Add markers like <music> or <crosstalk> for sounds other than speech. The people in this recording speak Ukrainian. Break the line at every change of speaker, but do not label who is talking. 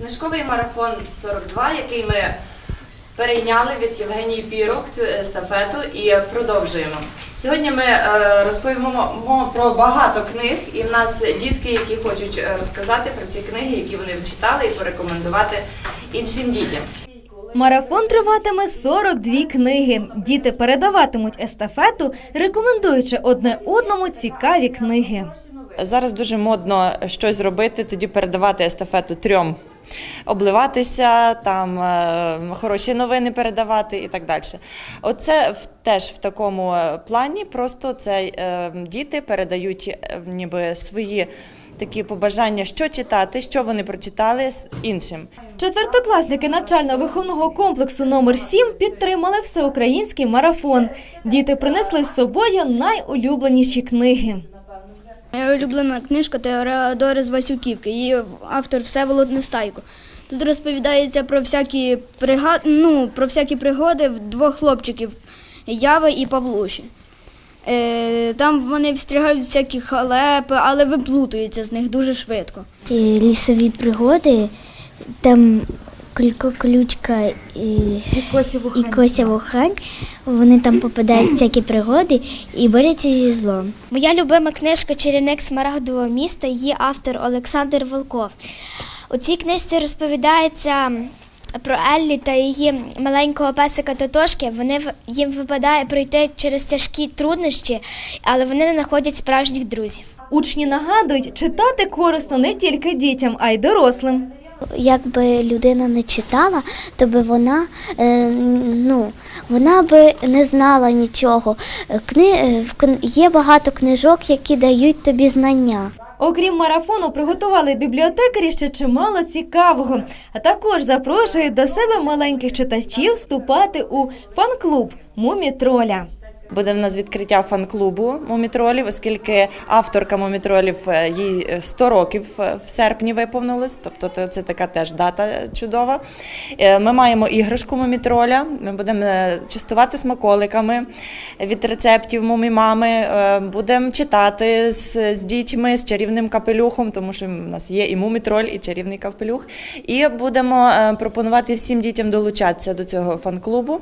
Книжковий марафон 42, який ми перейняли від Євгенії Пірок цю естафету і продовжуємо. Сьогодні ми е, розповімо про багато книг, і в нас дітки, які хочуть е, розказати про ці книги, які вони вчитали, і порекомендувати іншим дітям.
Марафон триватиме 42 книги. Діти передаватимуть естафету, рекомендуючи одне одному цікаві книги.
Зараз дуже модно щось робити, тоді передавати естафету трьом. Обливатися, там е, хороші новини передавати і так далі. Оце теж в такому е, плані. Просто це е, діти передають ніби свої такі побажання, що читати, що вони прочитали з іншим.
Четвертокласники навчально-виховного комплексу номер 7 підтримали всеукраїнський марафон. Діти принесли з собою найулюбленіші книги.
Моя улюблена книжка Теодори з Васюківки. Її автор Всеволод Нестайко. Тут розповідається про всякі прига... ну, про всякі пригоди двох хлопчиків Яви і Павлуші. Е, там вони встрягають всякі халепи, але виплутуються з них дуже швидко.
Ці лісові пригоди, там Колько Ключка і, і Кося Вухань, вони там попадають в <clears throat> всякі пригоди і борються зі злом. Моя любима книжка Чарівник Смарагдового міста, її автор Олександр Волков. У цій книжці розповідається про Еллі та її маленького песика Тотошки. Вони в- їм випадає пройти через тяжкі труднощі, але вони не знаходять справжніх друзів.
Учні нагадують, читати корисно не тільки дітям, а й дорослим.
Якби людина не читала, то би вона, е, ну, вона би не знала нічого. Кни, е, в є багато книжок, які дають тобі знання.
Окрім марафону, приготували бібліотекарі ще чимало цікавого, а також запрошують до себе маленьких читачів вступати у фан-клуб Мумітроля.
Буде в нас відкриття фан-клубу мумітролів, оскільки авторка мумітролів е, їй е, 100 років е, в серпні виповнилось, тобто це- така теж дата чудова. Е, Ми маємо іграшку мумітроля. Ми будемо е, частувати смаколиками від рецептів мумімами. Е, Будемо читати з, з дітьми, з чарівним капелюхом, тому що в нас є і мумітроль, і чарівний капелюх. І будемо е, пропонувати всім дітям долучатися до цього фан-клубу.